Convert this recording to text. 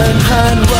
ดินผ่านวัน